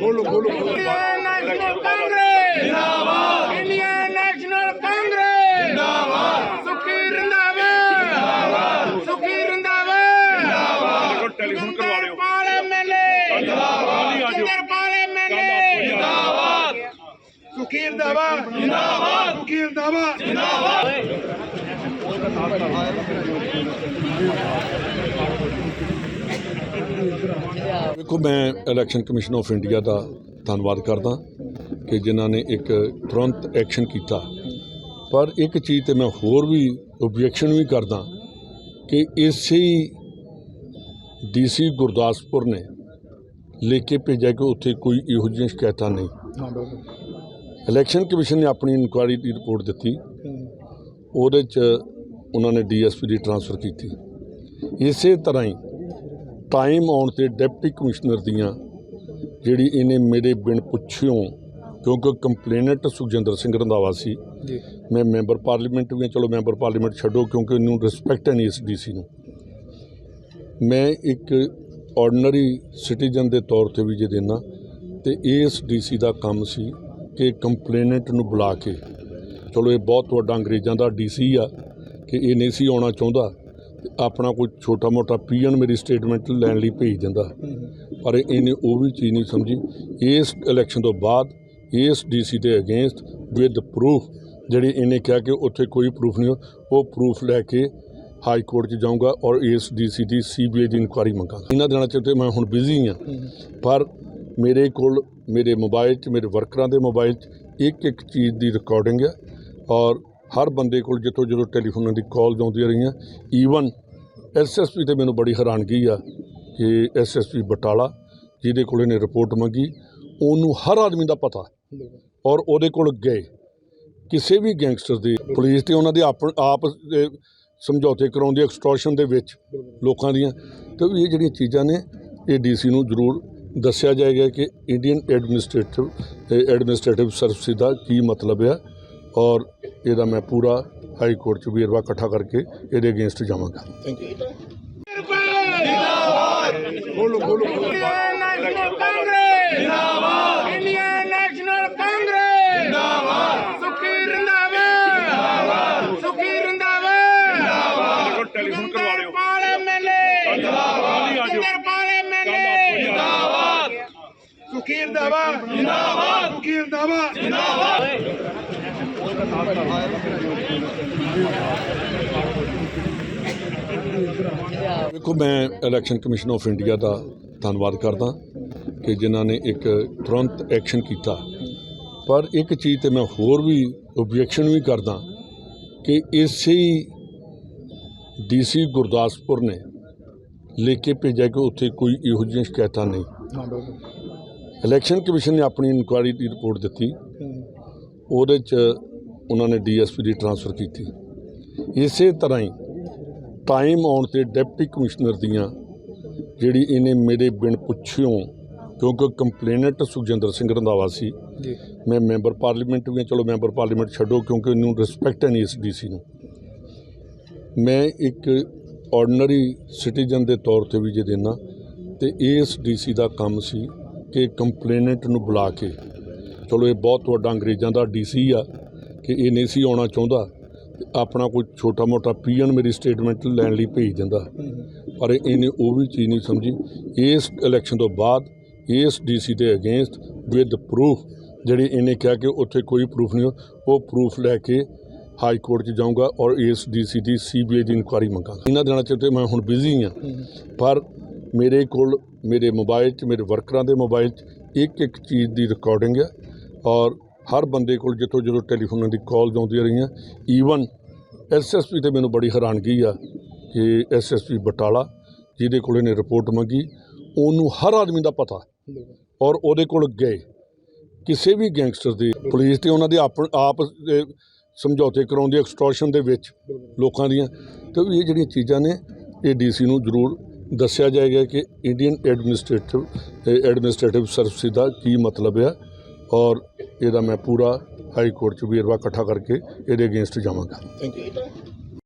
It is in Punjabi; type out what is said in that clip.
ਬੋਲੋ ਬੋਲੋ ਇੰਡੀਅਨ ਨੈਸ਼ਨਲ ਕਾਂਗਰਸ। ਜਿੰਦਾਬਾਦ। Indian National Congress. ਜਿੰਦਾਬਾਦ। ਸੁਖੀ ਰੰਦਾਵਾ ਜਿੰਦਾਬਾਦ। ਸੁਖੀ ਰੰਦਾਵਾ ਜਿੰਦਾਬਾਦ। ਟੈਲੀਫੋਨ ਕਰਵਾ ਲਿਓ ਪਾਰਲੀਮੈਂਟ ਜਿੰਦਾਬਾਦ। ਜਿੰਦਰ ਪਾਰਲੀਮੈਂਟ ਜਿੰਦਾਬਾਦ। ਸੁਖੀਰ ਦਾਵਾ ਜਿੰਦਾਬਾਦ। ਸੁਖੀਰ ਦਾਵਾ ਦੇਖੋ, ਮੈਂ ਇਲੈਕਸ਼ਨ ਕਮਿਸ਼ਨ ਆਫ ਇੰਡੀਆ ਦਾ ਧੰਨਵਾਦ ਕਰਦਾ ਕਿ ਜਿਨ੍ਹਾਂ ਨੇ ਇੱਕ ਤੁਰੰਤ ਐਕਸ਼ਨ ਕੀਤਾ। ਪਰ ਇੱਕ ਚੀਜ਼ ਤੇ ਮੈਂ ਹੋਰ ਵੀ ਓਬਜੈਕਸ਼ਨ ਵੀ ਕਰਦਾ ਕਿ ਇਸੇ ਡੀਸੀ ਗੁਰਦਾਸਪੁਰ ਨੇ ਲਿਖ ਕੇ ਭੇਜਿਆ ਕਿ ਉੱਥੇ ਕੋਈ ਇਹੋ ਜਿਹੀਆਂ ਸ਼ਿਕਾਇਤਾਂ ਨਹੀਂ। ਇਲੈਕਸ਼ਨ ਕਮਿਸ਼ਨ ਨੇ ਆਪਣੀ ਇਨਕੁਆਇਰੀ ਦੀ ਰਿਪੋਰਟ ਦਿੱਤੀ। ਉਹਦੇ 'ਚ ਉਹਨਾਂ ਨੇ ਡੀਐਸਪੀ ਦੀ ਟਰਾਂਸਫਰ ਕੀਤੀ। ਇਸੇ ਤਰ੍ਹਾਂ ਹੀ ਟਾਈਮ ਆਉਣ ਤੇ ਡਿਪਟੀ ਕਮਿਸ਼ਨਰ ਦੀਆਂ ਜਿਹੜੀ ਇਹਨੇ ਮੇਰੇ ਬਿਨ ਪੁੱਛਿਓ ਕਿਉਂਕਿ ਕੰਪਲੇਨੈਂਟ ਸੁਖਜਿੰਦਰ ਸਿੰਘ ਰੰਧਾਵਾ ਸੀ। ਮੈਂ ਮੈਂਬਰ ਪਾਰਲੀਮੈਂਟ ਵੀ ਚਲੋ ਮੈਂਬਰ ਪਾਰਲੀਮੈਂਟ ਛੱਡੋ ਕਿਉਂਕਿ ਇਹਨੂੰ ਰਿਸਪੈਕਟ ਹੈ ਨਹੀਂ ਇਸ ਡੀਸੀ ਨੂੰ। ਮੈਂ ਇੱਕ ਆਰਡੀਨਰੀ ਸਿਟੀਜ਼ਨ ਦੇ ਤੌਰ ਤੇ ਵੀ ਜੇ ਦੇਣਾ ਤੇ ਇਸ ਡੀਸੀ ਦਾ ਕੰਮ ਸੀ ਕਿ ਕੰਪਲੇਨੈਂਟ ਨੂੰ ਬੁਲਾ ਕੇ ਚਲੋ ਇਹ ਬਹੁਤ ਵੱਡਾ ਅੰਗਰੇਜ਼ਾਂ ਦਾ ਡੀਸੀ ਆ ਕਿ ਇਹ ਨਹੀਂ ਸੀ ਆਉਣਾ ਚਾਹੁੰਦਾ ਆਪਣਾ ਕੋਈ ਛੋਟਾ ਮੋਟਾ ਪੀਐਨ ਮੇਰੀ ਸਟੇਟਮੈਂਟ ਲੈਣ ਲਈ ਭੇਜ ਦਿੰਦਾ। ਪਰ ਇਹਨੇ ਉਹ ਵੀ ਚੀਜ਼ ਨਹੀਂ ਸਮਝੀ। ਇਸ ਇਲੈਕਸ਼ਨ ਤੋਂ ਬਾਅਦ ਇਸ ਡੀਸੀ ਦੇ ਅਗੇਂਸਟ ਵਿਦ ਪ੍ਰੂਫ ਜਿਹੜੀ ਇਹਨੇ ਕਿਹਾ ਕਿ ਉੱਥੇ ਕੋਈ ਪ੍ਰੂਫ ਨਹੀਂ ਉਹ ਪ੍ਰੂਫ ਲੈ ਕੇ ਹਾਈ ਕੋਰਟ 'ਚ ਜਾਊਂਗਾ ਔਰ ਇਸ ਡੀਸੀ ਦੀ ਸੀਬੀਆਈ ਦੀ ਇਨਕੁਆਇਰੀ ਮੰਗਾਂਗਾ। ਇਹਨਾਂ ਦਿਨਾਂ 'ਚ ਤੇ ਮੈਂ ਹੁਣ ਬਿਜ਼ੀ ਹਾਂ ਪਰ ਮੇਰੇ ਕੋਲ ਮੇਰੇ ਮੋਬਾਈਲ 'ਚ, ਮੇਰੇ ਵਰਕਰਾਂ ਦੇ ਮੋਬਾਈਲ 'ਚ ਇੱਕ ਇੱਕ ਚੀਜ਼ ਦੀ ਰਿਕਾਰਡਿੰਗ ਹੈ ਔਰ ਹਰ ਬੰਦੇ ਕੋਲ ਜਿੱਥੋਂ ਜਦੋਂ ਟੈਲੀਫੋਨਾਂ ਦੀ ਕਾਲਸ ਆਉਂਦੀਆਂ ਰਹੀਆਂ ਈਵਨ ਐਸਐਸਪੀ ਤੇ ਮੈਨੂੰ ਬੜੀ ਹੈਰਾਨਗੀ ਆ ਕਿ ਐਸਐਸਪੀ ਬਟਾਲਾ, ਜਿਹਦੇ ਕੋਲ ਇਹਨੇ ਰਿਪੋਰਟ ਮੰਗੀ, ਉਹਨੂੰ ਹਰ ਆਦਮੀ ਦਾ ਪਤਾ ਔਰ ਉਹਦੇ ਕੋਲ ਗਏ। ਕਿਸੇ ਵੀ ਗੈਂਗਸਟਰ ਦੀ ਪੁਲਿਸ ਤੇ ਉਹਨਾਂ ਦੇ ਆਪ ਆਪ ਸਮਝੌਤੇ ਕਰਾਉਂਦੀ ਐਕਸਟੋਰਸ਼ਨ ਦੇ ਵਿੱਚ ਲੋਕਾਂ ਦੀਆਂ, ਤੇ ਇਹ ਜਿਹੜੀਆਂ ਚੀਜ਼ਾਂ ਨੇ, ਇਹ ਡੀਸੀ ਨੂੰ ਜ਼ਰੂਰ ਦੱਸਿਆ ਜਾਏਗਾ ਕਿ ਇੰਡੀਅਨ ਐਡਮਿਨਿਸਟ੍ਰੇਟਿਵ ਐਡਮਿਨਿਸਟ੍ਰੇਟਿਵ ਸਰਵਿਸ ਦਾ ਕੀ ਮਤਲਬ ਆ। ਔਰ ਇਹਦਾ ਮੈਂ ਪੂਰਾ ਹਾਈ ਕੋਰਟ 'ਚ ਵੇਰਵਾ ਇਕੱਠਾ ਕਰਕੇ ਇਹਦੇ ਅਗੇਂਸਟ ਜਾਵਾਂਗਾ। ਬੋਲੋ ਬੋਲੋ ਇੰਡੀਅਨ ਨੈਸ਼ਨਲ ਕਾਂਗਰਸ ਜਿੰਦਾਬਾਦ। ਇੰਡੀਅਨ ਨੈਸ਼ਨਲ ਕਾਂਗਰਸ ਜਿੰਦਾਬਾਦ। ਸੁਖੀ ਰੰਦਾਵਾ ਜਿੰਦਾਬਾਦ। ਸੁਖੀ ਰੰਦਾਵਾ ਜਿੰਦਾਬਾਦ। ਟੈਲੀਫੋਨ ਕਰਵਾ ਲਿਓ ਪਾਰਲੀਮੈਂਟ ਜਿੰਦਾਬਾਦ ਜਿੰਦਰ ਪਾਰਲੀਮੈਂਟ ਜਿੰਦਾਬਾਦ ਸੁਖੀਰ ਦਾਵਾ ਜਿੰਦਾਬਾਦ ਸੁਖੀਰ ਦਾਵਾ ਦੇਖੋ ਮੈਂ ਇਲੈਕਸ਼ਨ ਕਮਿਸ਼ਨ ਆਫ ਇੰਡੀਆ ਦਾ ਧੰਨਵਾਦ ਕਰਦਾ ਕਿ ਜਿਨ੍ਹਾਂ ਨੇ ਇੱਕ ਤੁਰੰਤ ਐਕਸ਼ਨ ਕੀਤਾ। ਪਰ ਇੱਕ ਚੀਜ਼ ਤੇ ਮੈਂ ਹੋਰ ਵੀ ਓਬਜੈਕਸ਼ਨ ਵੀ ਕਰਦਾ ਕਿ ਇਸੇ ਡੀਸੀ ਗੁਰਦਾਸਪੁਰ ਨੇ ਲਿਖ ਕੇ ਭੇਜਿਆ ਕਿ ਉੱਥੇ ਕੋਈ ਇਹੋ ਜਿਹੀਆਂ ਸ਼ਿਕਾਇਤਾਂ ਨਹੀਂ। ਇਲੈਕਸ਼ਨ ਕਮਿਸ਼ਨ ਨੇ ਆਪਣੀ ਇਨਕੁਆਇਰੀ ਦੀ ਰਿਪੋਰਟ ਦਿੱਤੀ। ਉਹਦੇ 'ਚ ਉਹਨਾਂ ਨੇ ਡੀਐਸਪੀ ਦੀ ਟਰਾਂਸਫਰ ਕੀਤੀ। ਇਸੇ ਤਰ੍ਹਾਂ ਹੀ ਟਾਈਮ ਆਉਣ ਤੇ ਡਿਪਟੀ ਕਮਿਸ਼ਨਰ ਦੀਆਂ ਜਿਹੜੀ ਇਹਨੇ ਮੇਰੇ ਬਿਨ ਪੁੱਛਿਓ ਕਿਉਂਕਿ ਕੰਪਲੇਨੈਂਟ ਸੁਖਜਿੰਦਰ ਸਿੰਘ ਰੰਧਾਵਾ ਸੀ। ਮੈਂ ਮੈਂਬਰ ਪਾਰਲੀਮੈਂਟ ਵੀ ਚਲੋ ਮੈਂਬਰ ਪਾਰਲੀਮੈਂਟ ਛੱਡੋ ਕਿਉਂਕਿ ਇਹਨੂੰ ਰਿਸਪੈਕਟ ਹੈ ਨਹੀਂ ਇਸ ਡੀਸੀ ਨੂੰ। ਮੈਂ ਇੱਕ ਆਰਡੀਨਰੀ ਸਿਟੀਜ਼ਨ ਦੇ ਤੌਰ ਤੇ ਵੀ ਜੇ ਦੇਣਾ ਤੇ ਇਸ ਡੀਸੀ ਦਾ ਕੰਮ ਸੀ ਕਿ ਕੰਪਲੇਨੈਂਟ ਨੂੰ ਬੁਲਾ ਕੇ ਚਲੋ ਇਹ ਬਹੁਤ ਵੱਡਾ ਅੰਗਰੇਜ਼ਾਂ ਦਾ ਡੀਸੀ ਆ ਕਿ ਇਹ ਨਹੀਂ ਸੀ ਆਉਣਾ ਚਾਹੁੰਦਾ ਤੇ ਆਪਣਾ ਕੋਈ ਛੋਟਾ ਮੋਟਾ ਪੀਐਨ ਮੇਰੀ ਸਟੇਟਮੈਂਟ ਲੈਣ ਲਈ ਭੇਜ ਦਿੰਦਾ। ਪਰ ਇਹਨੇ ਉਹ ਵੀ ਚੀਜ਼ ਨਹੀਂ ਸਮਝੀ। ਇਸ ਇਲੈਕਸ਼ਨ ਤੋਂ ਬਾਅਦ ਇਸ ਡੀਸੀ ਦੇ ਅਗੇਂਸਟ ਵਿਦ ਪ੍ਰੂਫ ਜਿਹੜੀ ਇਹਨੇ ਕਿਹਾ ਕਿ ਉੱਥੇ ਕੋਈ ਪ੍ਰੂਫ ਨਹੀਂ ਉਹ ਪ੍ਰੂਫ ਲੈ ਕੇ ਹਾਈ ਕੋਰਟ 'ਚ ਜਾਊਂਗਾ ਔਰ ਇਸ ਡੀਸੀ ਦੀ ਸੀਬੀਆਈ ਦੀ ਇਨਕੁਆਇਰੀ ਮੰਗਾਂਗਾ। ਇਹਨਾਂ ਦਿਨਾਂ 'ਚ ਤੇ ਮੈਂ ਹੁਣ ਬਿਜ਼ੀ ਹਾਂ। ਪਰ ਮੇਰੇ ਕੋਲ, ਮੇਰੇ ਮੋਬਾਈਲ 'ਚ, ਮੇਰੇ ਵਰਕਰਾਂ ਦੇ ਮੋਬਾਈਲ 'ਚ ਇੱਕ ਇੱਕ ਚੀਜ਼ ਦੀ ਰਿਕਾਰਡਿੰਗ ਹੈ ਔਰ ਹਰ ਬੰਦੇ ਕੋਲ ਜਿੱਥੋਂ ਜਦੋਂ ਟੈਲੀਫੋਨਾਂ ਦੀ ਕਾਲਸ ਆਉਂਦੀਆਂ ਰਹੀਆਂ ਈਵਨ ਐਸਐਸਪੀ ਤੇ ਮੈਨੂੰ ਬੜੀ ਹੈਰਾਨਗੀ ਆ ਕਿ ਐਸਐਸਪੀ ਬਟਾਲਾ, ਜਿਹਦੇ ਕੋਲ ਇਹਨੇ ਰਿਪੋਰਟ ਮੰਗੀ, ਉਹਨੂੰ ਹਰ ਆਦਮੀ ਦਾ ਪਤਾ। ਔਰ ਉਹਦੇ ਕੋਲ ਗਏ। ਕਿਸੇ ਵੀ ਗੈਂਗਸਟਰ ਦੀ ਪੁਲਿਸ ਤੇ ਉਹਨਾਂ ਦੇ ਆਪ ਆਪ ਸਮਝੌਤੇ ਕਰਾਉਂਦੀ ਐਕਸਟੋਰਸ਼ਨ ਦੇ ਵਿੱਚ ਲੋਕਾਂ ਦੀਆਂ। ਤੇ ਇਹ ਜਿਹੜੀਆਂ ਚੀਜ਼ਾਂ ਨੇ, ਇਹ ਡੀਸੀ ਨੂੰ ਜ਼ਰੂਰ ਦੱਸਿਆ ਜਾਏਗਾ ਕਿ ਇੰਡੀਅਨ ਐਡਮਿਨਿਸਟ੍ਰੇਟਿਵ ਐਡਮਿਨਿਸਟ੍ਰੇਟਿਵ ਸਰਵਿਸ ਦਾ ਕੀ ਮਤਲਬ ਆ। ਔਰ ਇਹਦਾ ਮੈਂ ਪੂਰਾ ਹਾਈ ਕੋਰਟ 'ਚ ਵੇਰਵਾ ਇਕੱਠਾ ਕਰਕੇ ਇਹਦੇ ਅਗੇਂਸਟ ਜਾਵਾਂਗਾ। Thank you